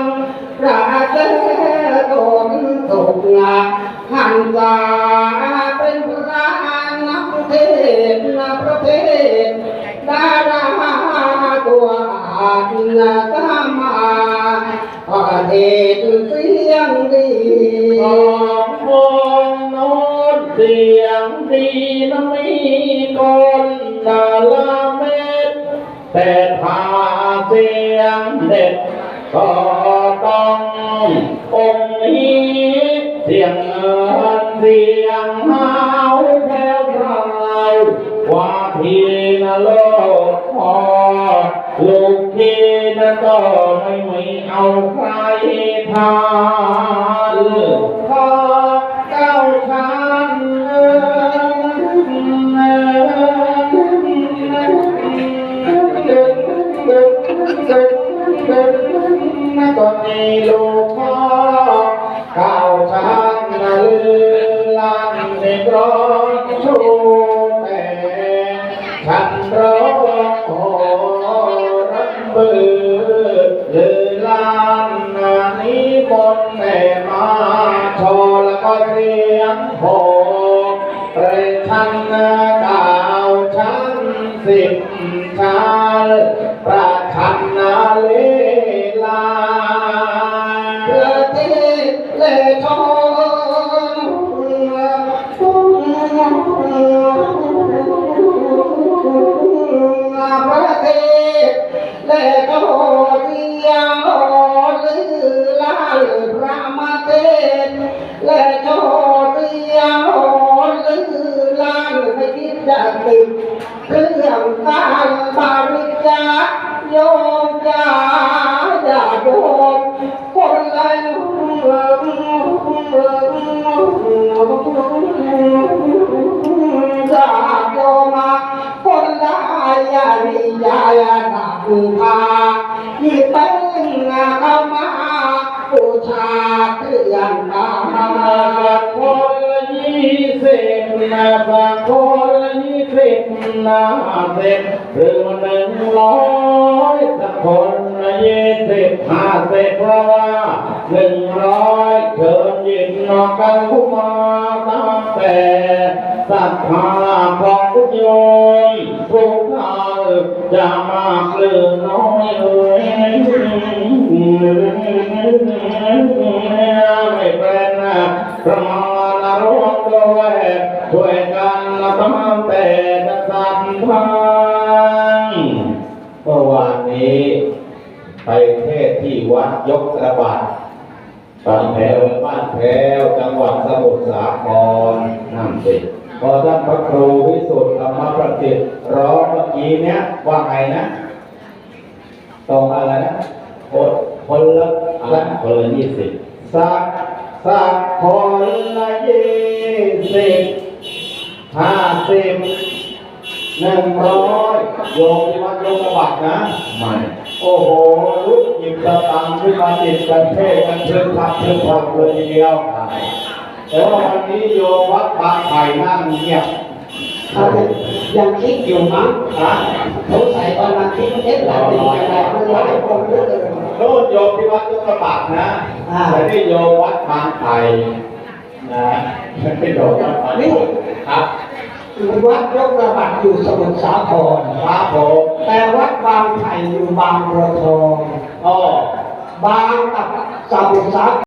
งราเจตนสุกงาหันวาเป็นพระนักเทศนักประเทศดาราตัวอาจนาตมาประเทศเสียงดีสองวงโน้ตเสียงดีนะมีกลดาลาเม็ดแต่ถ้าเสียงเด็ดก็ต้ ององค์นี้เสียงเงินเสียงเฮาแถวเราว่าทีนโลกพอลูกทีนก็ไม่มีเอาใครทานพอเก้าชั้นเอิ้นก็มีลูกพ่อเก้าชั้นนะลือลันในร้องชูแต่ฉันร้องโหรันเบือลือลันนานี้บนแม่มา ติดเครื่องการบริจาคโยมจาอย่า ยานิยายนักพาที่เป็นเข้ามาบูชาเครื่องตาคนยี่สิบนะบางคนยี่สิบนะสิบหรือหนึ่งร้อยสักคนยี่สิบห้าสิบเพราะว่าหนึ่งร้อยเชิญยินนอกกันเขามาตั้งแต่ศรัทธาของโยมทุ กท่านจะมากหรือน้อยเอ่ยไม่เป็นพระมานรวมด้วยช่วยกันละทำแต่จะสัมพันธ์เมื่อวานนี้ ไปเทศที่วัดยกระบาดบ้านแถวบ้านแถวจังหวัดสมุทรสาครนั่นสิพอท่านพระครูวิสุทธิ์ธรรมประสิทธิ์ร้อง กี้เนี้ยว่าไงนะตรงอะไรนะคนคนละละคนละยี่สิบสักสักคนละยี่สิบห้าสิบหนึ่งร้อยโยมที่วัดโยมกบัตนะไม่โอ้โหลุกหยิบตะตังขึ้นมาติดกันเทศกันเชิญพักเชิญพักเลยทีเดียวแต่ว่าวันนี้โยมวัดบางไผ่นั่งเงียบ ยังคิดอยู่มั้งนะสงสัยกำลังคิดเอ๊ะเราเป็นยังไงมันหลายคนเหลือเกินโน่นโยมที่วัดยกกระบาดนะอ่าแต่นี่โยมวัดบางไผ่นะไม่ใช่โยมวัดบางไผ่ครับวัดยกระบัดอยู่สมุทรสาครครับผมแต่วัดบางไผ่อยู่บางบัวทองอ๋อบางกับสมุทรสาคร